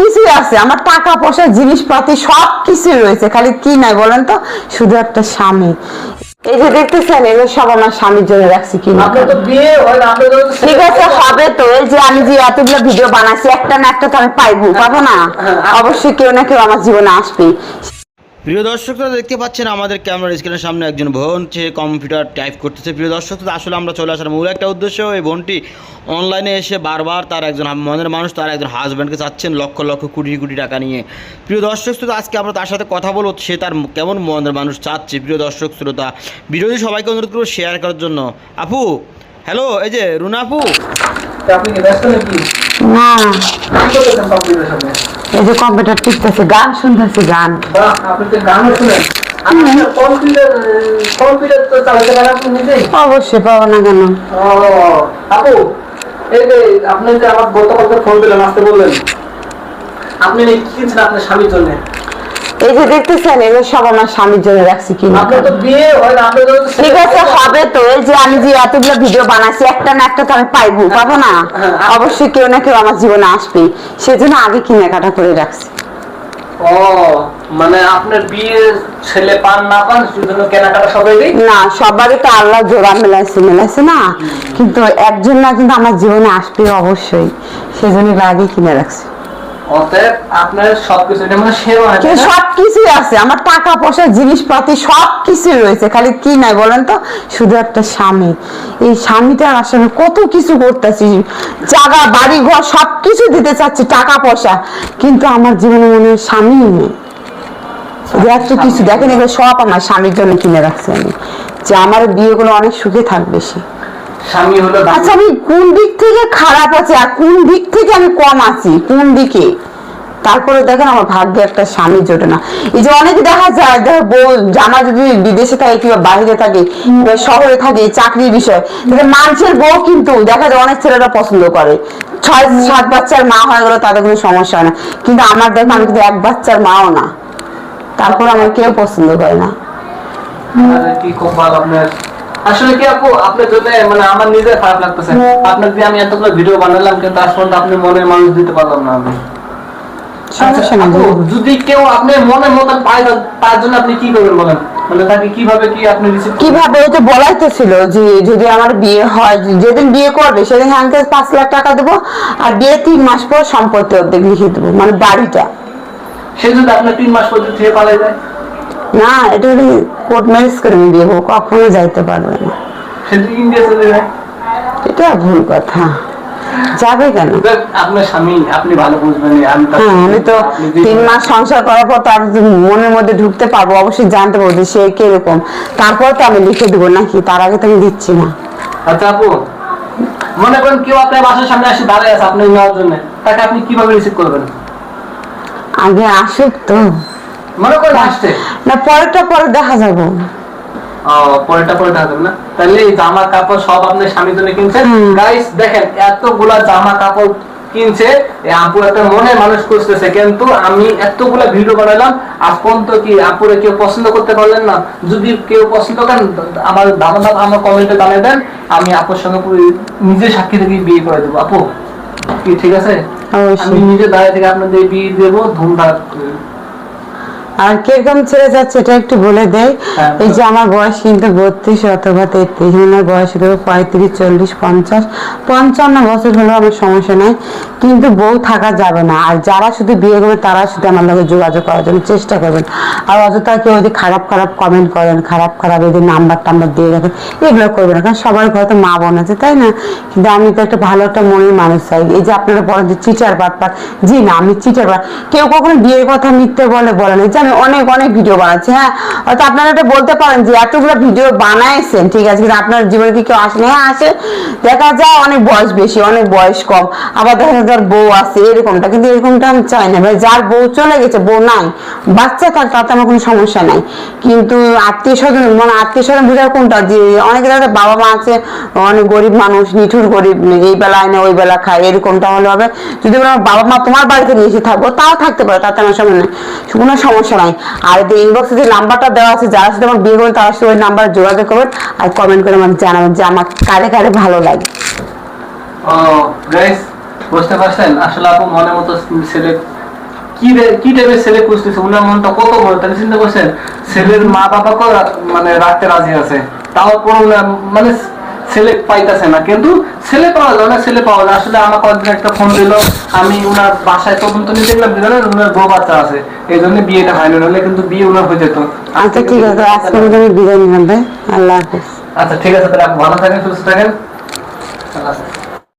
কিছুই আছে আমার টাকা পয়সা জিনিসপাতি সব কিছুই রয়েছে খালি কি নাই বলেন তো? শুধু একটা স্বামী। এই যে দেখতেছেন এগুলো সব আমার স্বামীর জন্য রাখছি হয় না? ঠিক আছে হবে তো। এই যে আমি যে এতগুলো ভিডিও বানাচ্ছি একটা না একটা তো আমি পাইবো পাবো না? হ্যাঁ। অবশ্যই কেউ না কেউ আমার জীবনে আসবে প্রিয় দর্শকরা দেখতে পাচ্ছেন আমাদের ক্যামেরার স্ক্রিনের সামনে একজন বোন সে কম্পিউটার টাইপ করতেছে। প্রিয় দর্শকরা আসলে আমরা চলে আসার মূল একটা উদ্দেশ্য। এই বোনটি অনলাইনে এসে বারবার তার একজন মনের মানুষ তার একজন হাজব্যান্ডকে চাচ্ছেন লক্ষ লক্ষ কোটি কোটি টাকা নিয়ে। প্রিয় দর্শক শ্রোতা আজকে আমরা তার সাথে কথা বলব সে তার কেমন মনের মানুষ চাচ্ছে। প্রিয় দর্শক শ্রোতা বিরোধী সবাইকে অনুরোধ করব শেয়ার করার জন্য। আপু হ্যালো এই যে রুনা আপু। আপনি ব্যস্ত নাকি? না। এই যে কম্পিউটার টিপতেছে গান শুনতেছে গান। অবশ্যই পাবো না কেন? ও আপু এই যে আপনি যে আমার গতকালকে ফোন দিলেন আসতে বললেন আপনি কি কিনছেন আপনার স্বামীর জন্য? এই যে দেখতেছেন এগুলো সব আমার স্বামীর জন্য রাখছি হয় তো ঠিক আছে হবে তো। এই যে আমি যে এতগুলো ভিডিও একটা না একটা তো আমি পাইবো পাবো না? হ্যাঁ। অবশ্যই কেউ না কেউ আমার জীবনে আসবে সেজন্য আগে কেনাকাটা করে রাখছি। ও মানে আপনার বিয়ে ছেলে পান না পান সেজন্য কেনাকাটা সবাই না সবারই তো আল্লাহ জোড়া মেলাইছে মেলাইছে না? কিন্তু একজন না কিন্তু আমার জীবনে আসবে অবশ্যই। সেজন্য আগে কিনে রাখছি। অতএব আপনার সবকিছু মানে সেবা আছে আছে আমার টাকা পয়সা জিনিসপাতি সব রয়েছে। খালি কি নাই বলেন তো? শুধু একটা স্বামী। এই স্বামীটার আসলে কত কিছু করতেছি। জায়গা বাড়ি ঘর সব কিছু দিতে চাচ্ছি টাকা পয়সা। কিন্তু আমার জীবনে মনে হয় স্বামী নেই। এত কিছু দেখেন এগুলো সব আমার স্বামীর জন্য কিনে রাখছি আমি। যে আমার বিয়েগুলো অনেক সুখে থাকবে সে স্বামী হলো আচ্ছা আমি কোন দিক থেকে খারাপ আছি আর কোন দিক থেকে আমি কম আছি? কোন দিকে? তারপরে দেখেন আমার ভাগ্যে একটা স্বামী জোটে না। এই যে অনেকে দেখা যায় দেখো বউ জামা যদি বিদেশে থাকে কিংবা বাইরে থাকে শহরে থাকে চাকরির বিষয় মানুষের বউ কিন্তু দেখা যায় অনেক ছেলেরা পছন্দ করে। ছয় সাত বাচ্চার মা হয়ে গেল তাদের কোনো সমস্যা হয় না। কিন্তু আমার দেখো আমি কিন্তু এক বাচ্চার মাও না। তারপর আমার কেউ পছন্দ করে না। কি কপাল আপনার আসলে কি আপু আপনার জন্য মানে আমার নিজের খারাপ লাগতেছে আপনার দিয়ে আমি এতগুলো ভিডিও বানালাম কিন্তু আজ পর্যন্ত আপনি মনের মানুষ দিতে পারলাম না আমি। যদি কেউ আপনি মনের মতন পায় তার- জন্য আপনি কি করবেন বলেন? মানে তাকে কীভাবে কি আপনি কীভাবে ওই তো বলাই তো ছিল যে যদি আমার বিয়ে হয় যেদিন বিয়ে করবে সেদিন পাঁচ লাখ টাকা দেবো আর বিয়ে তিন মাস পর সম্পত্তি অর্ধেক লিখে দেবো মানে বাড়িটা। সে যদি আপনার তিন মাস পর্যন্ত থেকে পালাই যায়? না এটা কোর্ট ম্যারেজ করে করব কখনো যাইতে পারবে না। এটা ভুল কথা। যাবে কেন? আপনার স্বামী আপনি ভালো বুঝবেন আমি হ্যাঁ তো তিন মাস সংসার করার পর তার মনের মধ্যে ঢুকতে পারব অবশ্যই জানতে পারব যে সে কীরকম। তারপর তো আমি লিখে দেবো নাকি? তার আগে তো আমি দিচ্ছি না। আচ্ছা আপু মনে করেন কেউ আপনার বাসার সামনে এসে দাঁড়ায় আছে আপনি নেওয়ার জন্য তাকে আপনি কীভাবে রিসিভ করবেন? আগে আসুক তো। মনে করেন আসছে না পরেরটা পরে দেখা যাব। পরেরটা পরে দেখা যাবে না? তাহলে এই জামা কাপড় সব আপনার স্বামীর জন্য কিনছেন? গাইস দেখেন এতগুলা জামা কাপড় কিনছে একটা মনে মানুষ করতেছে কিন্তু আমি এতগুলা ভিডিও বানালাম আজ পর্যন্ত কি আপুরে কেউ পছন্দ করতে পারলেন না? যদি কেউ পছন্দ করেন আমার ধারণা আমার কমেন্টে জানিয়ে দেন আমি আপুর সঙ্গে নিজে সাক্ষী থেকে বিয়ে করে দেবো। আপু কি ঠিক আছে? আমি নিজে দাঁড়িয়ে থেকে আপনাদের বিয়ে দেবো ধুমধাম করে। আর কীরকম ছেড়ে যাচ্ছে এটা একটু বলে দেয় হ্যাঁ। এই যে আমার বয়স কিন্তু বত্রিশ অথবা তেত্রিশ আমার বয়স হলো পঁয়ত্রিশ চল্লিশ পঞ্চাশ। পঞ্চান্ন বছর হলেও আমার সমস্যা নাই কিন্তু বউ থাকা যাবে না। আর যারা শুধু বিয়ে করবে তারা শুধু আমার লগে যোগাযোগ করার জন্য চেষ্টা করবেন। আর অযথা কেউ যদি খারাপ খারাপ কমেন্ট করেন খারাপ খারাপ যদি নাম্বার টাম্বার দিয়ে রাখেন এগুলো করবেন কারণ সবার ঘরে তো মা বোন আছে তাই না? কিন্তু আমি তো একটা ভালো একটা মনের মানুষ চাই। এই যে আপনারা বলেন যে চিটার বাট পাট জি না আমি চিটার বাট কেউ কখনো বিয়ের কথা মিথ্যে বলে বলে না। যে আমি অনেক অনেক ভিডিও বানাচ্ছি হ্যাঁ? হয়তো আপনারা এটা বলতে পারেন যে এতগুলো ভিডিও বানাইছেন, ঠিক আছে? কিন্তু আপনার জীবনে কি কেউ আসে না হ্যাঁ আসে। দেখা যায় অনেক বয়স বেশি, অনেক বয়স কম। আবার দেখা যায় যার বউ আছে, এরকমটা। কিন্তু এরকমটা আমি চাই না। ভাই, যার বউ চলে গেছে, বউ নাই, বাচ্চা থাক তাতে আমার কোনো সমস্যা নাই। কিন্তু আত্মীয় স্বজন মানে আত্মীয় স্বজন বোঝার কোনটা? যে অনেকে যায় বাবা মা আছে, অনেক গরিব মানুষ, নিঠুর গরিব, এই বেলা আয় না, ওই বেলা খায়, এরকমটা হলে হবে। যদি আমার বাবা মা তোমার বাড়িতে নিয়ে এসে থাকব, তাও থাকতে পারে, তাতে আমার সময় নেই। কোনো সমস্যা নাই আর এই ইনবক্সে যে নাম্বারটা দেওয়া আছে, যারা সাথে আমার বিয়ে করবেন, তারা সাথে ওই নাম্বারে যোগাযোগ করবেন আর কমেন্ট করে আমাকে জানাবেন যে আমার কারে কারে ভালো লাগে। ও বুঝতে পারছেন? আসলে আপু মনের মতো ছেলে কি টাইপের ছেলে খুঁজতেছে? উনার মনটা কত তাহলে চিন্তা করছেন, ছেলের মা বাবাকেও মানে রাখতে রাজি আছে। তাও উনার মানে ছেলে পাইতেছে না। কিন্তু ছেলে পাওয়া যায় না ছেলে পাওয়া যায়। আসলে আমার কয়েকদিন একটা ফোন দিল আমি ওনার বাসায় তদন্ত নিয়ে দেখলাম যে জানেন উনার বউ বাচ্চা আছে। এই জন্য বিয়েটা হয়নি হলে কিন্তু বিয়ে ওনার হয়ে যেত। আচ্ছা ঠিক আছে আজকে আমি বিদায় নিলাম ভাই। আল্লাহ হাফেজ। আচ্ছা ঠিক আছে তাহলে ভালো থাকেন সুস্থ থাকেন। আল্লাহ হাফেজ।